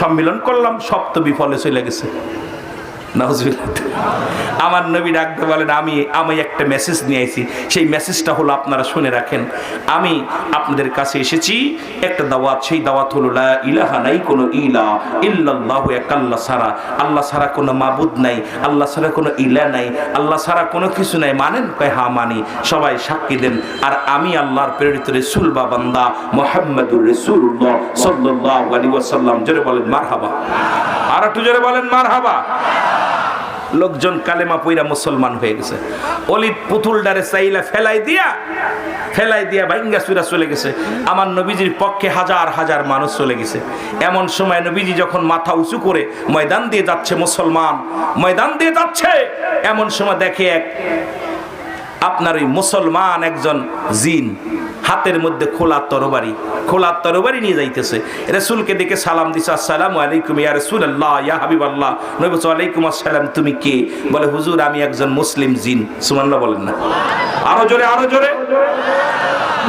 সম্মিলন করলাম সপ্ত বিফলে চলে গেছে। আমার নবী ডাকতে বলেন, আমি আমি একটা মেসেজ নিয়ে আইছি। সেই মেসেজটা হলো আপনারা শুনে রাখেন। আমি আপনাদের কাছে এসেছি, একটা দাওয়াত। সেই দাওয়াত হলো ইলাহা নাই কোনো ইলা ইল্লাল্লাহু আল্লাহ সারা। আল্লাহ সারা কোনো মাবুদ নাই, আল্লাহ সারা কোনো ইলা নাই, আল্লাহ সারা কোনো কিছু নাই। মানেন? কয় হ্যাঁ মানি। সবাই সাক্ষী দেন। আর আমি আল্লাহর প্রেরিত রসুল বা বান্দা মোহাম্মদুর রসুল্লাহ সাল্লাল্লাহু আলাইহি ওয়াসাল্লাম। জোরে বলেন, মারহাবা। আর একটু জোরে বলেন, মারহাবা। লোকজন কালেমা পইরা মুসলমান হয়ে গেছে। অলিদ পুতুল ডারে চাইলা ফেলাই দিয়া ফেলাই দিয়া ভাইঙ্গা চুরা চলে গেছে। আমার নবীজির পক্ষে হাজার হাজার মানুষ চলে গেছে। এমন সময় নবীজি যখন মাথা উঁচু করে ময়দান দিয়ে যাচ্ছে মুসলমান, ময়দান দিয়ে যাচ্ছে, এমন সময় দেখে এক আপনার ওই মুসলমান একজন জিন হাতের মধ্যে খোলা তরবারি খোলা তরবারি নিয়ে যাইতেছে। রসুলকে দেখে সালাম দিস আসসালাম আলাইকুম ইয়া রসুল আল্লাহ ইয়া হাবিব আল্লাহ নবী আলাইকুম আসসালাম, তুমি কে? বলে, হুজুর, আমি একজন মুসলিম জিন। সুমান্লা বলেন না। আরও জোরে আরও জোরে।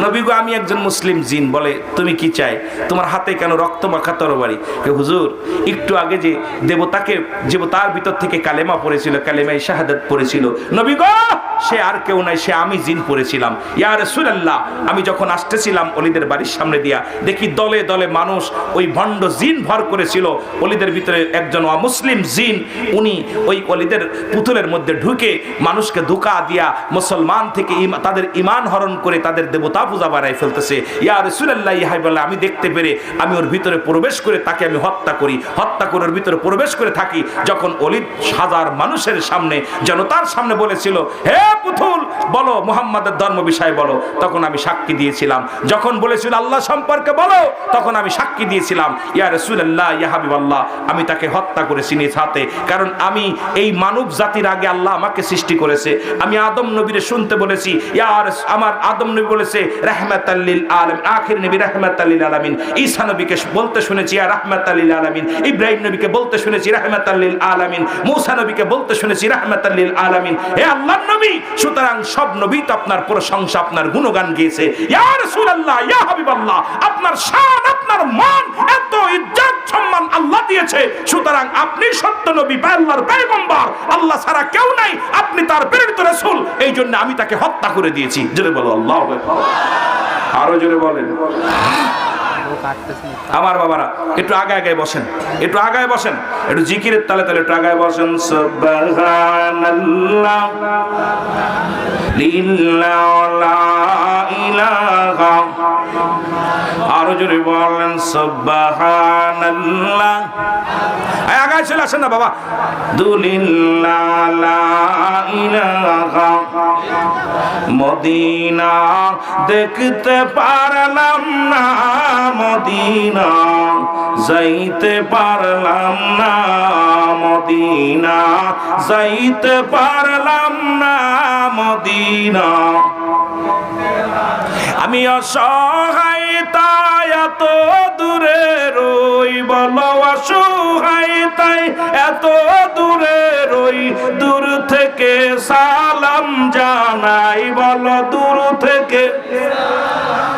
নবী গো আমি একজন মুসলিম জিন, বলে, তুমি কি চাই? তোমার হাতে কেন রক্ত মাখা তরবারি? হুজুর, একটু আগে যে দেবতাকে, দেবতার ভিতর থেকে কালেমা পড়েছিল কালেমাই শাহাদাত পড়েছিল নবী গো সে আর কেউ নাই, সে আমি জিন পড়েছিলাম। ইয়া রাসূলুল্লাহ, আমি যখন আসতেছিলাম অলিদের বাড়ির সামনে দিয়া, দেখি দলে দলে মানুষ ওই ভণ্ড জিন ভর করেছিল, অলিদের ভিতরে একজন অমুসলিম জিন, উনি ওই অলিদের পুতুলের মধ্যে ঢুকে মানুষকে ধোকা দিয়া মুসলমান থেকে তাদের ইমান হরণ করে তাদের দেবতা পূজা বানাই ফেলতেছে। ইয়া সুলাল্লাহ ইহাই বলে, আমি দেখতে পেরে আমি ওর ভিতরে প্রবেশ করে তাকে আমি হত্যা করি। হত্যা করে ওর ভিতরে প্রবেশ করে থাকি। যখন অলিদ হাজার মানুষের সামনে, যেন তার সামনে বলেছিল, হে পুতুল বলো, মুহাম্মাদের ধর্ম বিষয় বলো। তখন আমি সাক্ষী দিয়েছিলাম। যখন বলেছিল, আল্লাহ সম্পর্কে বলো, তখন আমি সাক্ষী দিয়েছিলাম, ইয়া রাসূলুল্লাহ, ইয়া হাবিবাল্লাহ, আমি তাকে হত্যা করেছি নিজ হাতে। কারণ আমি এই মানব জাতির আগে আল্লাহ আমাকে সৃষ্টি করেছে। আমি আদম নবীরে শুনতে বলেছি ইয়ার আমার আদম নবী বলেছে রাহমাতাল্লিল আলামিন, আখির নবী রাহমাতাল্লিল আলামিন। ঈসা নবীকে বলতে শুনেছি, ইয়া রাহমাতাল্লিল আলামিন। ইব্রাহিম নবীকে বলতে শুনেছি রাহমাতাল্লিল আলামিন। মূসা নবীকে বলতে শুনেছি রাহমাতাল্লিল আলামিন। হে আল্লাহর নবী, সুতরাং সব নবী তো আপনার প্রশংসা, আপনার গুণগান গিয়েছে। ইয়া রাসূলুল্লাহ, ইয়া হাবিবাল্লাহ, আপনার শান, আপনার মান এত ইজ্জত, সম্মান আল্লাহ দিয়েছে। সুতরাং আপনি সত্য নবী বা আল্লাহর পয়গম্বর। আল্লাহ ছাড়া কেউ নাই, আপনি তার প্রেরিত রাসূল। এই জন্য আমি তাকে হত্যা করে দিয়েছি। জোরে বলো, আল্লাহ আরও জোরে বলেন। আমার বাবারা, একটু আগে আগে বসেন। একটু আগায় বসেন। একটু জিকিরের তালে তালে একটু আগায় বসেন। আরও জোরে বলেন আগায় চলে আসেন না বাবা। মদিনা দেখতে পারলাম না মদিনা, যাইতে পারলাম না মদিনা, যাইতে পারলাম না মদিনা। আমি অসহায়, তাই এত দূরে রই, বল অসহায়, তাই এত দূরে রই, দূর থেকে সালাম জানাই, বল দূর থেকে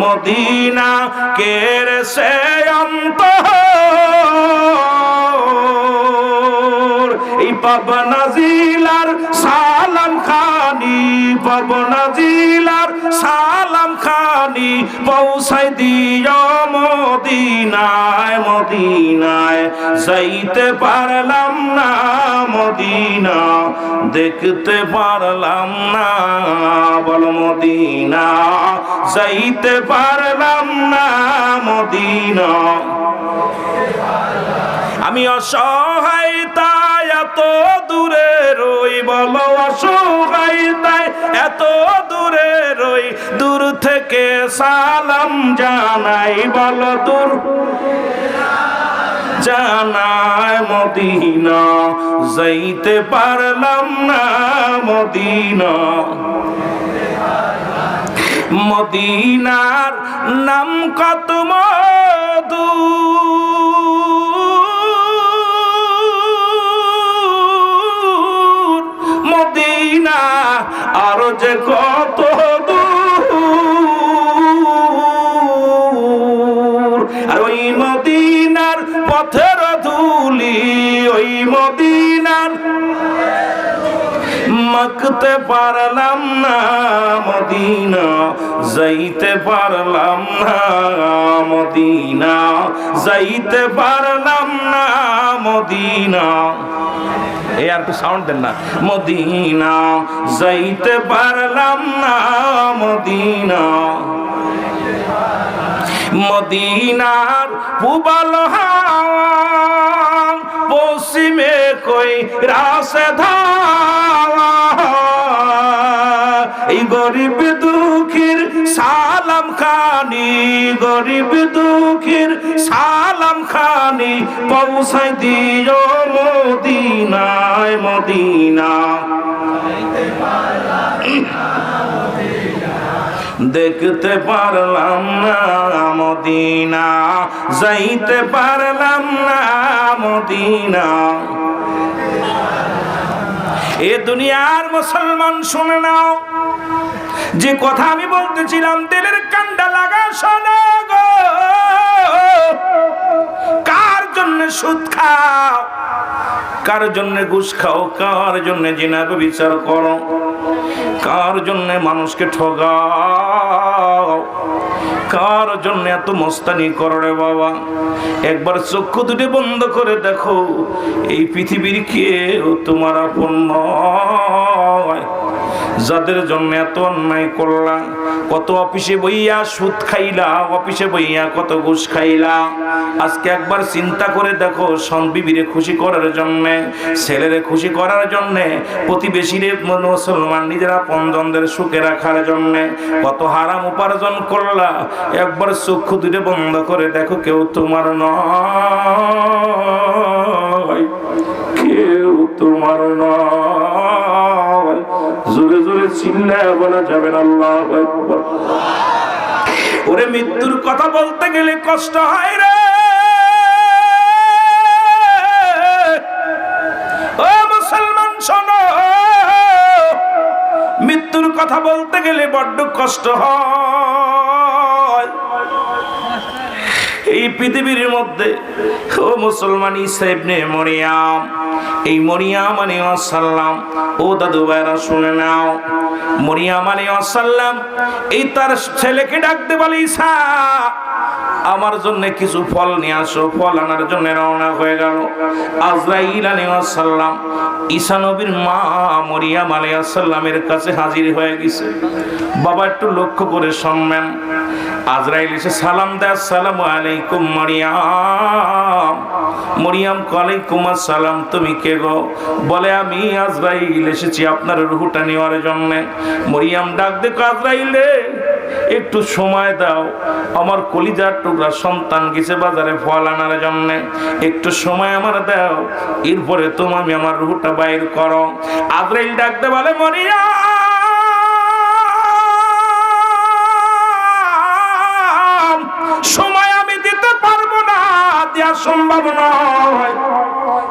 মদিনা কের সে অন্ত এই পাবনা জিলার সালাম খানি পাবনা জিলার সালাম খানি পৌঁছাই দিও মদিনায় মদিনায়। যাইতে পারলাম না মদিনা, দেখতে পারলাম না, বল মদিনা। যাইতে পারলাম না মদিনা। আমি অসহায়, তাই এত দূরে রই, বলো অসহায়, তাই এত দূরে রই, দূর থেকে সালাম জানাই, বলো দূর জানায় মদিনা, যাইতে পারলাম না মদিনা। মদিনার নাম কত মধু? আর যে কত আর ওই মদিনার পথের ধুলি ওই মদিনার মাখতে পারলাম না, মদিনা যাইতে পারলাম না, মদিনা যাইতে পারলাম না, মদিনা। এই আর একটু সাউন্ড দেন না। মদিনা যাইতে পারলাম না, মদিনা। মদিনার পুবাল হাওয়া পশ্চিমে কই রাসে এই গরিব দুঃখীর সালাম খানি, গরিব দুঃখীর সালাম খানি পৌঁছাই দিও মদিনায়, মদিনা। দেখতে পারলাম না মদিনা, যাইতে পারলাম না মদিনা। এ দুনিয়ার মুসলমান শুনে নাও। যে কথা আমি বলতেছিলাম তেলের কান্ডা লাগা শোনো গো। কার জন্য সুদ খাও? কার জন্য ঘুষ খাও? কার জন্য জিনাকে বিচার করো? কার জন্য মানুষকে ঠগাও? কার জন্য এত মস্তানি করো রে বাবা? একবার চক্ষু দুটি বন্ধ করে দেখো, এই পৃথিবীর কেউ তোমার আপন যাদের জন্য এত অন্যায় করলা কত অফিসে বইয়া সুদ খাইলা, অফিসে বইয়া কত ঘুষ খাইলা। আজকে একবার চিন্তা করে দেখো বিবিরে খুশি করার জন্য, ছেলেরে খুশি করার জন্য, প্রতিবেশীরে মুসলমান নিজেরা পঞ্জনদের সুখে রাখার জন্য কত হারাম উপার্জন করলা। একবার চক্ষু দুটো বন্ধ করে দেখো কেউ তোমার নয়। ওরে মৃত্যুর কথা বলতে গেলে কষ্ট হয় রে। ও মুসলমান, শোনো। মৃত্যুর কথা বলতে গেলে বড্ড কষ্ট হয়। এই পৃথিবীর মধ্যে ও মুসলমান ইসাইবনে মরিয়াম এই মরিয়াম আলী আসাল্লাম ও দাদু ভাইরা শুনে নাও। মরিয়াম আলী আসাল্লাম এই তার ছেলেকে ডাকতে বলে আমার জন্য কিছু ফল নিয়ে আসো। ফল আনার জন্য রওনা হয়ে গেল। আজরাইল আলাইসাল্লাম ঈসা নবীর মা মরিয়াম আলাইসাল্লামের কাছে হাজির হয়ে গেছে। বাবা, একটু লক্ষ্য করে শুনবেন। আজরাইল এসে সালাম দেয়, আসসালামু আলাইকুম, মরিয়াম। মরিয়াম, ওয়ালাইকুম আসসালাম, তুমি কে গো? বলে, আমি আজরাইল এসেছি আপনার রুহুটা নেওয়ার জন্য। মরিয়াম, ডাক দেখো আজরাইল রে একটু সময় দাও। আমার কলিজার টুকরা সন্তান গেছে বাজারে ফল আনার জন্য। একটু সময় আমার দাও, এরপরে তুমি, আমি আমার রুহুটা বাইর করো। আজরাইল ডাকতে বলে মরিয়া দেওয়া সম্ভব নয়।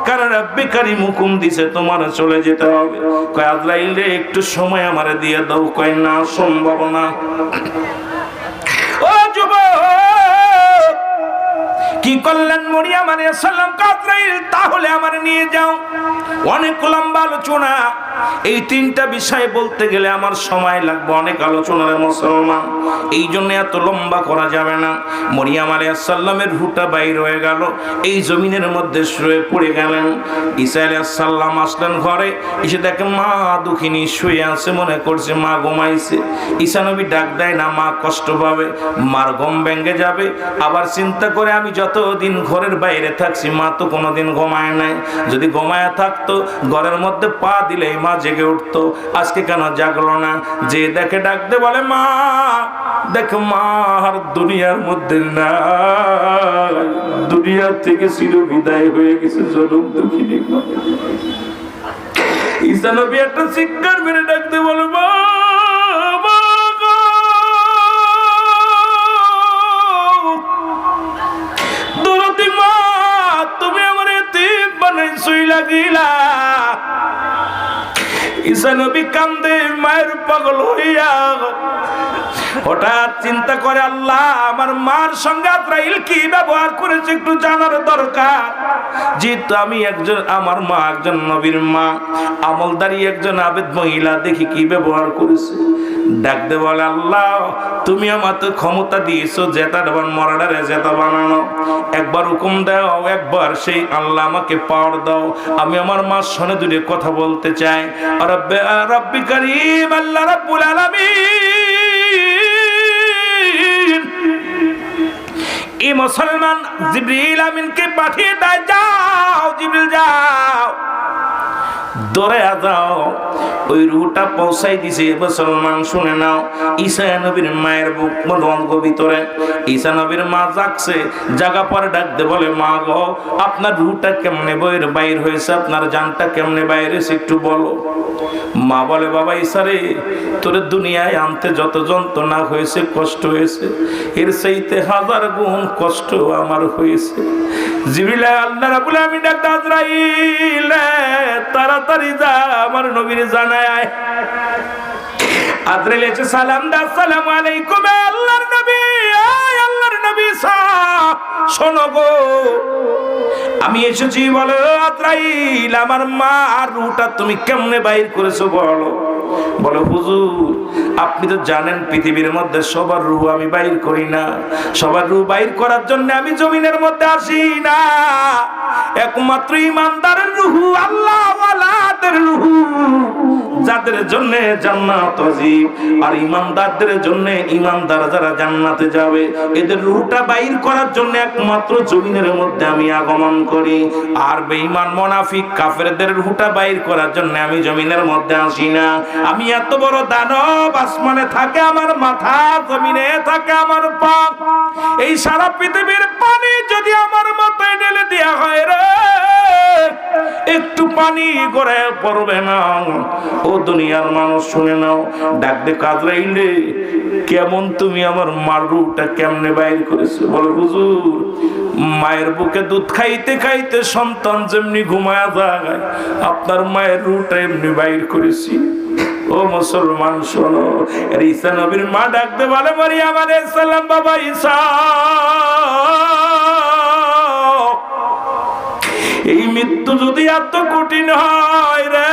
কারণ রব্বি কারিম দিছে, তোমার চলে যেতে হবে। কয়, আজরাইল রে, একটু সময় আমারে দিয়ে দাও। কয়, না, সম্ভব না। ও যুবক, কি করলেন আলাইহিস সালাম? কাজরাইল তাহলে আমার নিয়ে যাও। অনেক লম্বা আলোচনা। এই তিনটা বিষয় বলতে গেলে আমার সময় লাগবে, অনেক আলোচনার মুসলমান এই জন্য এত লম্বা করা যাবে না। মরিয়াম আলাইহিস সালামের হুটা বাইর হয়ে গেল, এই জমিনের মধ্যে শুয়ে পড়ে গেলেন। ঈসা আলাইহিস সালাম আসলেন ঘরে, এসে দেখে মা দুঃখিনী শুয়ে আছে, মনে করছে মা ঘুমাইছে। ঈসা নবী ডাক দেয়, না মা, কষ্ট পাবে, মার গম ভেঙে যাবে। আবার চিন্তা করে আমি যতদিন ঘরের বাইরে থাকছি, মা তো কোনোদিন ঘুমায় নাই। যদি ঘুমায় থাকতো, ঘরের মধ্যে পা দিলেই মা জেগে উঠতো। আজকে কেন জাগলো না? যে দেখে ডাকতে বলে, মা, দেখ মা, আর দুনিয়ার মধ্যে না দুনিয়ার থেকে চির বিদায় হয়ে গেছে, জনম দুঃখিনী মা। একটা চিৎকার মেরে ডাকতে বলে, মা তুমি আমার এতিম বানাইছই লাগিলা। ঈসা নবী কান্দে মায়ের পাগল হইয়া হঠাৎ চিন্তা করে, আল্লাহ, আমার মার সঙ্গে আত্রাইল কি ব্যবহার করেছে একটু জানার দরকার। যেহেতু আমি একজন, আমার মা একজন নবীর মা, আমলদারি একজন আবেদ মহিলা, দেখি কি ব্যবহার করেছে। ডাকতে বলে, আল্লাহ, তুমি আমাকে ক্ষমতা দিয়েছ জেতা ডাবান মরাডারে জেতা বানানো। একবার হুকুম দাও, একবার সেই আল্লাহ আমাকে পাওয়ার দাও। আমি আমার মার সনে দূরে কথা বলতে চাই। রব্বে রব্বি করিম, আল্লাহ রাব্বুল আলামিন। এই মুসলমান জিবরিল আমিনকে পাঠিয়ে দেয় যাও জিবরিল যাও। দৌড়ে যাও। ওই রুটা পৌঁছাই দিছে মুসলমান শুনে নাও। ঈসা নবীর মায়ের বুক অঙ্গ ভিতরে। ঈসা নবীর মা জাগছে, জাগা পরে ডাকতে বলে, মা গো, আপনার রুটা কেমনে বইয়ের বাইর হয়েছে? আপনার জানটা কেমনে বাইরে হয়েছে একটু বলো। মা বলে, বাবা ঈশারে তোর দুনিয়ায় আনতে যত যন্ত্রণা হয়েছে, কষ্ট হয়েছে। এর সেইতে হাজার গুণ কষ্ট আমার হয়েছে। জিবিলা আল্লাহ রাবুল আমি ডাক্তার আজরাইল তাড়াতাড়ি যা, আমার নবীর জানায় আয়। আদ্রেল এসে সালাম দা, আসসালামু আলাইকুম আল্লাহর নবী আল্লাহর নবী, সা, শোনো গো। আমি এসেছি, বলো আদ্রাইল আমার মা আর রুটা তুমি কেমনে বাইর করেছ বলো। বলো, হুজুর আপনি তো জানেন পৃথিবীর মধ্যে সবার রুহ আমি বাইর করি না। সবার রুহ বাইর করার জন্য আমি জমিনের মধ্যে আসি না। একমাত্র ইমানদারের রুহু আল্লাহ রুহু। যাদের জন্য জান্নাত অজীব আর ইমানদারদের জন্য ইমানদার যারা জান্নাতে যাবে, এদের রুহটা বাইর করার জন্য একমাত্র জমিনের মধ্যে আমি আগমন করি। আর বেঈমান মুনাফিক কাফেরদের রুহটা বাইর করার জন্য আমি জমিনের মধ্যে আসি না। আমি এত বড় দানব, আসমানে থাকে আমার মাথা, জমিনে থাকে আমার পা। এই সারা পৃথিবীর পানি যদি আমার মাথায় পানি করে পড়বে না। ও দুনিয়ার মানুষ, শুনে নাও, ডাক দে কাজরাইলে কেমন তুমি আমার মার রূপটা কেমনে বাইর করেছ? বলো, হুজুর, মায়ের বুকে দুধ খাইতে খাইতে সন্তান যেমনি ঘুমায়া যায়, আপনার মায়ের রুটা এমনি বাইর করেছি। ও মুসলমান, শোনো ঈসা নবীর মা ডাকতে বলে মারি আমার সালাম, বাবা ঈসা। এই মৃত্যু যদি এত কঠিন হয় রে,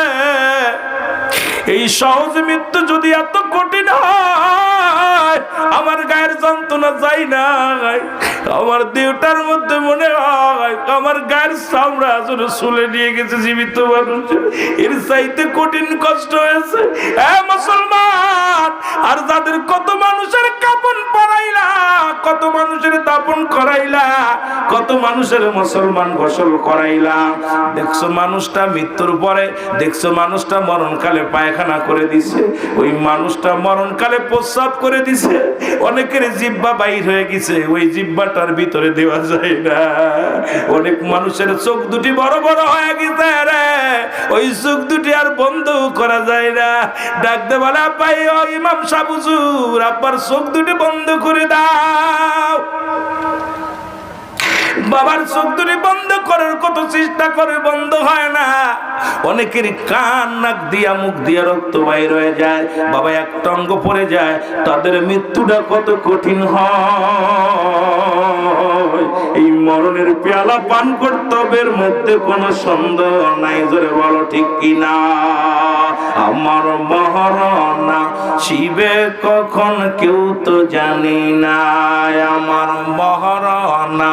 এই সহজ মৃত্যু যদি এত কঠিন হয়, আমার গায়ের যন্ত্রণা যাই না। আমার দেহটার মধ্যে মনে হয়, আমার গায়ের চামড়া আসলে শুলে নিয়ে গেছে জীবিত মানুষ। এর চাইতে কঠিন কষ্ট হয়েছে। হ্যাঁ মুসলমান, আর যাদের কত মানুষের কাপন পরাইলা, কত মানুষের দাপন করাইলা, কত মানুষের মুসলমান গোসল করাইলা। দেখছ মানুষটা মৃত্যুর পরে, দেখছ মানুষটা মরণকালে পায়খানা করে দিছে। ওই মানুষটা মরণকালে প্রস্রাব করে দিছে। অনেকের জিব্বা বাইর হয়ে গেছে। ওই জিব্বাটার ভিতরে দেওয়া যায় না। অনেক মানুষের চোখ দুটি বড় বড় হয়ে গেছে রে। ওই চোখ দুটি আর বন্ধ করা যায় না। ডাকতে বলে, আব্বাই ইমাম সাবুজুর আব্বার চোখ দুটি বন্ধ করে দাও। বাবার চোখ বন্ধ করার কত চেষ্টা করে, বন্ধ হয় না। অনেকের কান, নাক দিয়া, মুখ দিয়া রক্ত বাইর হয়ে যায়, বাবা এক টঙ্গ পড়ে যায়, তাদের মৃত্যুটা কত কঠিন হয়। এই মরণের পেয়ালা পান কর্তব্যের মধ্যে কোনো সন্দেহ নাই, জোরে বলো ঠিক কিনা? আমার মহারণা শিবে কখন কেউ তো জানি না, আমার মহারণা।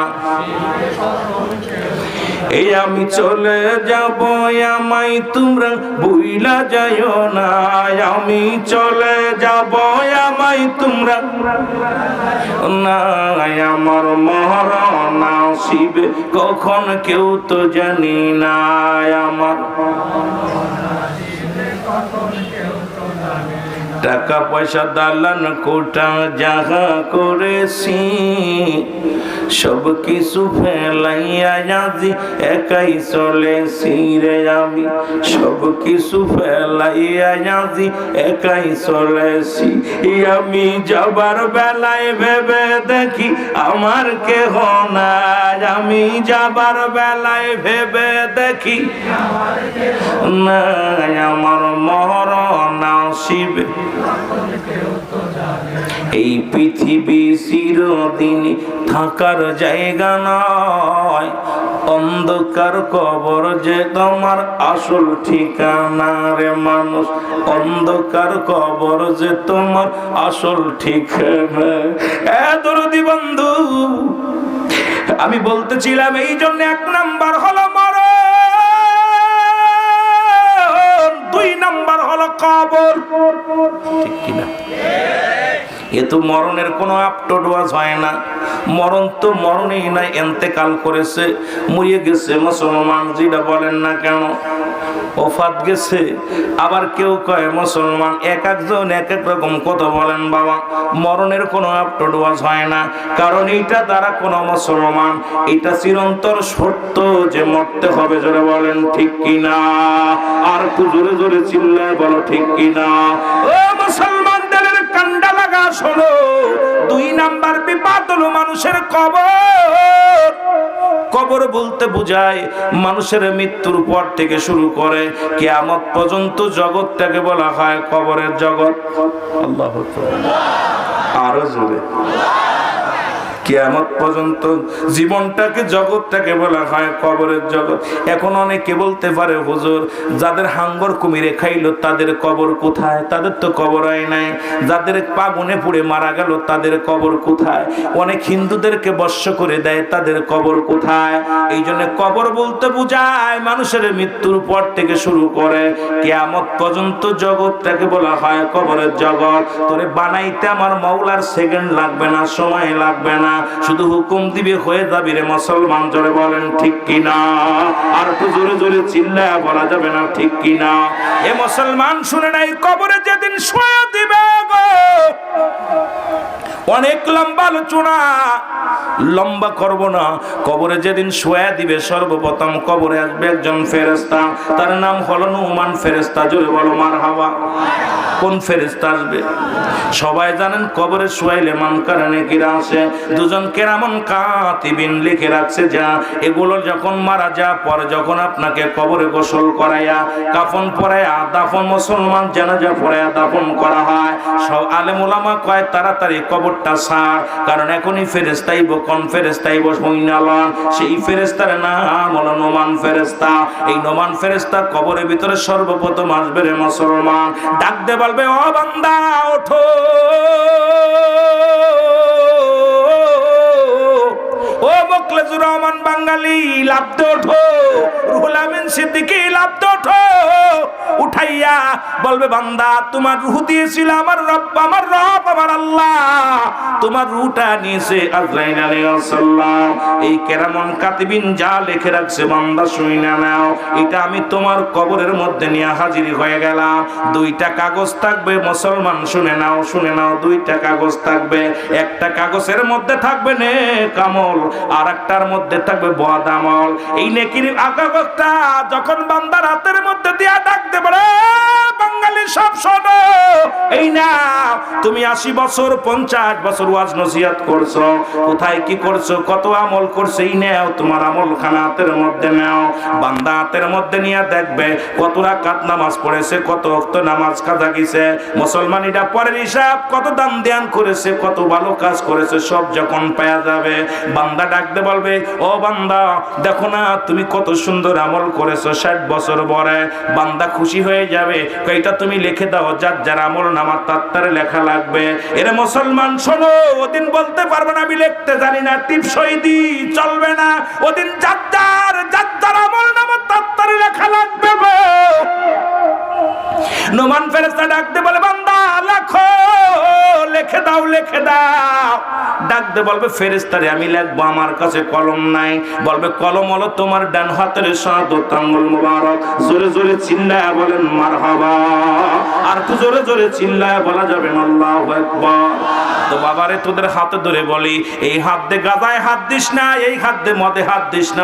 এই আমি চলে যাব আমাই তোমরা বুইলা যাইও না। আমি চলে যাব আমাই তোমরা না, আমার মহারণা শিবে কখন কেউ তো জানি না, আমার টাকা পয়সা দালান কোটা যাহা করেছি, সব কিছু ফেলাইয়া আজি একাই চলেছি রে আমি। সব কিছু ফেলাইয়া আজি একাই চলেছি। আমি যাবার বেলায় ভেবে দেখি আমার কেহ নাই। আমি যাবার বেলায় ভেবে দেখি নাই। আমার মহর না শিবে এই পৃথিবী চিরদিন থাকার জায়গা নয়। অন্ধকার কবর যে তোমার আসল ঠিকানা রে মানুষ। অন্ধকার কবর যে তোমার আসল ঠিকানা। এ বন্ধু, আমি বলতেছিলাম এই জন্য এক নাম্বার হলো মরণ হলো কবর। ঠিক কিনা? এ তো মরণের কোনো আপটোডোয়াজ হয় না। মরণ তো মরণেই না, এন্তেকাল করেছে, মরিয়ে গেছে মুসলমান, যেটা বলেন না কেন? ওফাত গেছে, আবার কেউ কয় মুসলমান, এক একজন এক এক রকম কথা বলেন বাবা। মরণের কোনো আপটোডোয়াজ হয় না, কারণ এইটা দ্বারা কোনো মুসলমান, এটা চিরন্তর সত্য যে মরতে হবে জোরে বলেন ঠিক কিনা? আর একটু জোরে জোরে চিল্লায় বলো ঠিক কিনা? লাগা শোনো, দুই নাম্বার বিপাদ হলো মানুষের কবর। কবর বলতে বোঝায় মানুষের মৃত্যুর পর থেকে শুরু করে কেয়ামত পর্যন্ত জগৎটাকে বলা হয় কবরের জগৎ। আল্লাহ আরও জোরে। কেয়ামত পর্যন্ত জীবনটাকে জগৎটাকে বলা হয় কবরের জগৎ। এখন অনেকে বলতে পারে, হুজুর, যাদের হাঙ্গর কুমিরে খাইলো, তাদের কবর কোথায়? তাদের তো কবর হয় নাই। যাদের পাগুনে পুড়ে মারা গেল, তাদের কবর কোথায়? অনেক হিন্দুদেরকে বর্ষ করে দেয়, তাদের কবর কোথায়? এই জন্য কবর বলতে বোঝায়, মানুষের মৃত্যুর পর থেকে শুরু করে। কেয়ামত পর্যন্ত জগৎটাকে বলা হয় কবরের জগৎ। তোরে বানাইতে আমার মৌলার সেকেন্ড লাগবে না, সময় লাগবে না। শুধু হুকুম দিবে হয়ে যাবি রে মুসলমান, জোরে বলেন ঠিক কিনা? আর একটু জোরে জোরে চিল্লায় বলা যাবে না ঠিক কিনা? এ মুসলমান শুনে নাই, কবরে যেদিন শোয়া দিবে গো। অনেক লম্বা আলোচনা। লম্বা করব না। কবরে যেদিন শোয়া দিবে সর্বপ্রথম কবরে আসবে একজন ফেরেস্তা তার নাম হলো নুমান ফেরেস্তা জোরে বলো, মার হাওয়া। কোন ফেরেস্তা আসবে? সবাই জানেন কবরে শোয়াইলে মান কারণে কিরা আসে। দুজন কেরামন কাতিবিন লিখে রাখছে যা। এগুলো যখন মারা যা পরে যখন আপনাকে কবরে গোসল করাইয়া, কাফন পরাইয়া, দাফন মুসলমান জানাজা পরাইয়া দাফন করা হয়। সব আলেম ওলামা কয়, তাড়াতাড়ি কবরটা সার। কারণ এখনই ফেরেস্তাইব কোন ফেরেস্তাইব সৈন্যালন সেই ফেরেস্তার নাম হলো নোমান ফেরেস্তা এই নোমান ফেরেস্তা কবরের ভিতরে সর্বপ্রথম আসবে রে মুসলমান। ডাক দে বলবে, ও বান্দা, ওঠো। ও মোকলেজুর রহমান বাঙালি লাভতে ওঠো। রুহুল আমিন সিদ্দিকি লাভতে ওঠো। উঠাইয়া বলবে, বান্দা, তোমার রুহ দিয়েছিল আমার রব আমার রব, আমার আল্লাহ। তোমার রুহটা নিয়েছে আজরাইল আলাইহিস সালাম। এই কেরামন কাতিবিন যা লিখে রাখছে, বান্দা শুইনা নাও। এটা আমি তোমার কবরের মধ্যে নিয়ে হাজির হয়ে গেলাম। দুইটা কাগজ থাকবে, মুসলমান, শুনে নাও শুনে নাও, দুইটা কাগজ থাকবে। একটা কাগজের মধ্যে থাকবে নে কামল আর একটার মধ্যে থাকবে বদ আমল। এই নেকির কাগজটা যখন বান্দার হাতের মধ্যে দিয়া ডাকতে পারে বাঙালি সব শোনো। এই না, তুমি আশি বছর, পঞ্চাশ বছর ওয়াজ নসিহাত করছ। কোথায় কি করছ, কত আমল করছ, এই নেও, তোমার আমল খানা হাতের মধ্যে নেও। বান্দা হাতের মধ্যে নিয়ে দেখবে, কত রাকাত নামাজ পড়েছে, কত অক্ত নামাজ কাজা গেছে। মুসলমানিটা পরের হিসাব, কত দান ধ্যান করেছে, কত ভালো কাজ করেছে, সব যখন পাওয়া যাবে। বান্দা ডাকতে বলবে, ও বান্দা, দেখো না, তুমি কত সুন্দর আমল করেছ, ষাট বছর পরে। বান্দা খুশি হয়ে যাবে এটা তুমি লিখে দাও, যার যার আমল নামার তাত্তারে লেখা লাগবে। এরা মুসলমান শোনো, ওদিন বলতে পারবে না, আমি লিখতে জানি না, টিপ সইদি, চলবে না। ওদিন যার যার যার যার আমল নামার তাত্তারে লেখা লাগবে নোমান ফেরেস্তা ডাকতে বলে, বান্দা, লেখো। লিখে দাও, লেখে দাও। ডাকতে বলবে ফেরেস্তারে আমি লিখব, আমার কাছে কলম নাই। বলবে, কলম হলো তোমার ডান হাতের সাদত মুবারক। জোরে জোরে চিল্লায় বলেন, মারহাবা। আর একটু জোরে জোরে চিল্লায় বলা যাবে আল্লাহু আকবার। তো বাবারে, তোদের হাতে ধরে বলি, এই হাত দে গাদায় হাত দিস না, এই হাত দে মদে হাত দিস না।